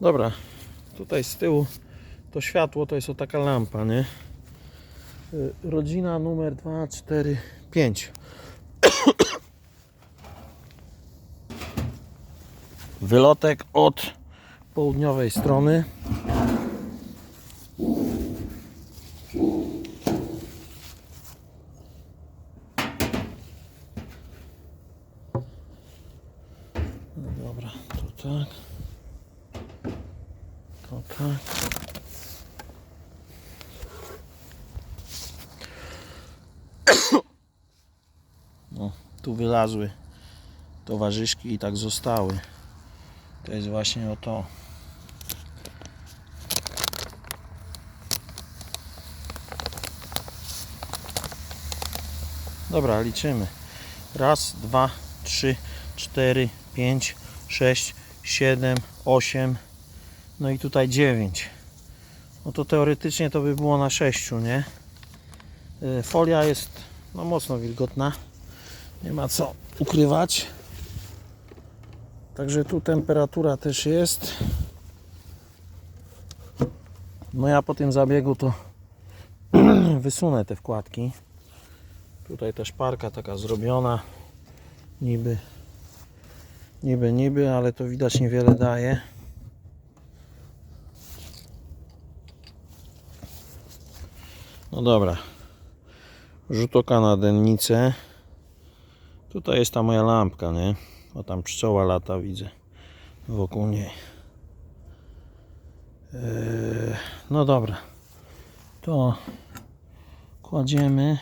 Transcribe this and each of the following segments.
Dobra, tutaj z tyłu to światło to jest o taka lampa, nie? Y, Rodzina numer 2, 4, 5. Wylotek od południowej strony. Dobra, to tak. Tak. No, tu wylazły towarzyszki i tak zostały. To jest właśnie o to. Dobra, liczymy. Raz, dwa, trzy, cztery, pięć, sześć, siedem, osiem. No i tutaj dziewięć. No to teoretycznie to by było na sześciu, nie? Y, Folia jest no, mocno wilgotna. Nie ma co ukrywać. Także tu temperatura też jest. No ja po tym zabiegu to wysunę te wkładki. Tutaj też parka taka zrobiona. Niby, niby, niby, ale to widać niewiele daje. No dobra. Rzut oka na dennicę. Tutaj jest ta moja lampka, nie? O tam pszczoła lata widzę wokół niej. Eee, no dobra. To kładziemy.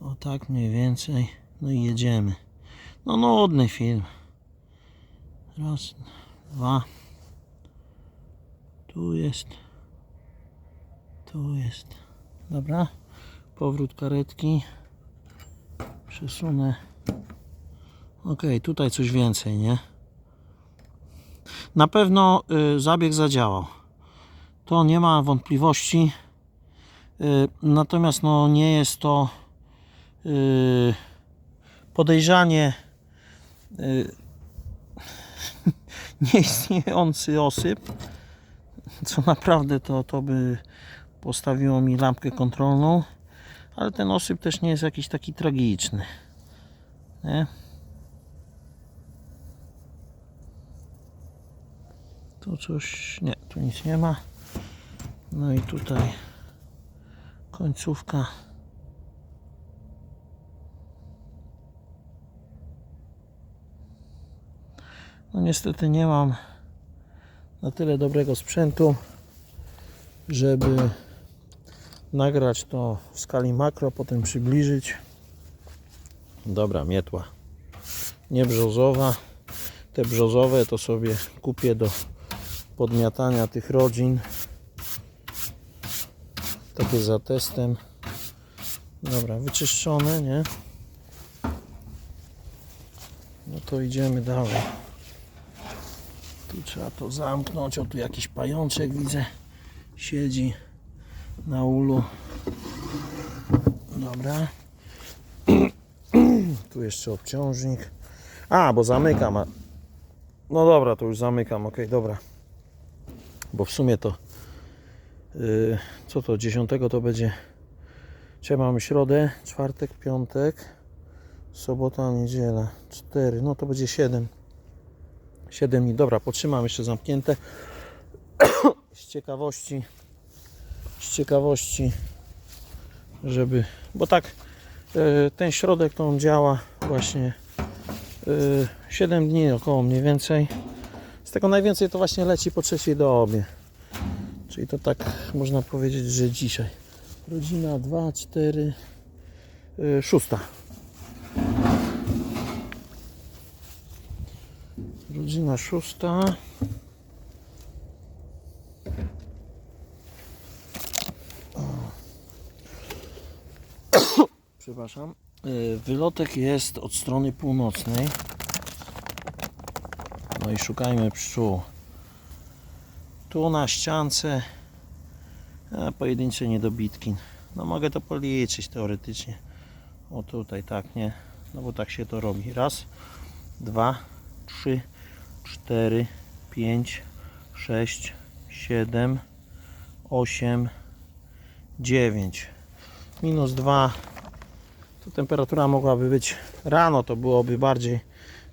O tak mniej więcej. No i jedziemy. No nudny film. Raz, dwa. Tu jest. Tu jest. Dobra. Powrót karetki. Przesunę. Ok, tutaj coś więcej, nie? Na pewno y, zabieg zadziałał. To nie ma wątpliwości. Y, natomiast no, nie jest to y, podejrzanie y, nieistniejący osyp, co naprawdę to, to by postawiło mi lampkę kontrolną, ale ten osyp też nie jest jakiś taki tragiczny. Nie? Tu coś, nie, tu nic nie ma. No i tutaj końcówka. No niestety nie mam na tyle dobrego sprzętu, żeby nagrać to w skali makro, potem przybliżyć. Dobra, mietła. Nie brzozowa. Te brzozowe to sobie kupię do podmiatania tych rodzin. Takie za testem. Dobra, wyczyszczone, nie? No to idziemy dalej. Tu trzeba to zamknąć. O, tu jakiś pajączek widzę. Siedzi na ulu. Dobra. Tu jeszcze obciążnik. A, bo zamykam. No dobra, to już zamykam. Ok, dobra. Bo w sumie to. Yy, co to? 10 to będzie. Dzisiaj mamy środę, czwartek, piątek, sobota, niedziela. 4. No to będzie 7. 7 dni. Dobra, potrzymam jeszcze zamknięte. Z ciekawości. Z ciekawości, żeby. Bo tak. e, ten środek to on działa właśnie y, 7 dni około mniej więcej. Z tego najwięcej to właśnie leci po trzeciej do obie. Czyli to tak można powiedzieć, że dzisiaj. Rodzina 2, 4, 6. Rodzina 6. Przepraszam. Y, Wylotek jest od strony północnej. No i szukajmy pszczół. Tu na ściance a, pojedyncze niedobitki. No mogę to policzyć teoretycznie. O tutaj tak, nie? No bo tak się to robi. Raz, dwa, trzy, cztery, 5, 6, 7, 8, 9. Minus 2. To temperatura mogłaby być rano, to byłoby bardziej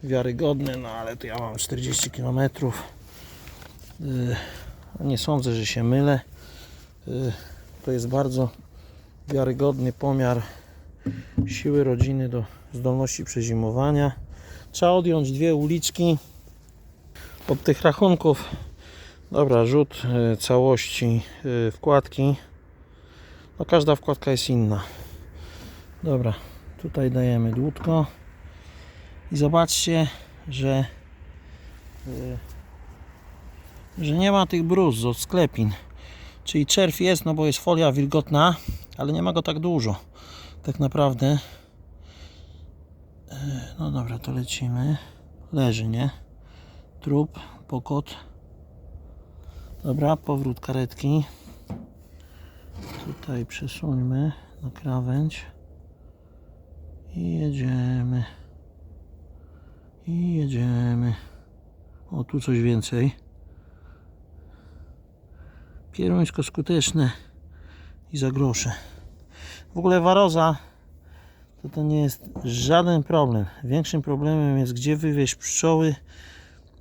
wiarygodne, no ale tu ja mam 40 km. Nie sądzę, że się mylę. Y, To jest bardzo wiarygodny pomiar siły rodziny do zdolności przezimowania. Trzeba odjąć dwie uliczki od tych rachunków. Dobra, rzut y, całości y, wkładki. No każda wkładka jest inna. Dobra, tutaj dajemy dłutko i zobaczcie, że y, że nie ma tych bruz od sklepin. Czyli czerw jest, no bo jest folia wilgotna, ale nie ma go tak dużo. Tak naprawdę. E, No dobra, to lecimy. Leży, nie? Trup, pokot. Dobra, powrót karetki. Tutaj przesuńmy na krawędź. I jedziemy. I jedziemy. O, tu coś więcej. Pieruńsko skuteczne i za grosze. W ogóle waroza to, to nie jest żaden problem. Większym problemem jest gdzie wywieźć pszczoły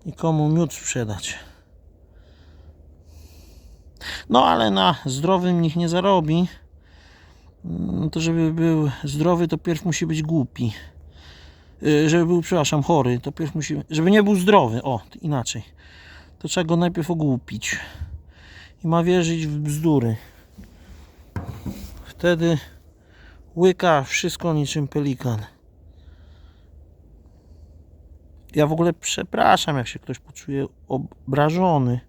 i komu miód sprzedać. No ale na zdrowym nikt nie zarobi. No to żeby był zdrowy, to pierw musi być głupi. Yy, Żeby był, przepraszam, chory, to pierw musi. Żeby nie był zdrowy, o, inaczej. To trzeba go najpierw ogłupić i ma wierzyć w bzdury. Wtedy łyka wszystko niczym pelikan. Ja w ogóle przepraszam, jak się ktoś poczuje obrażony.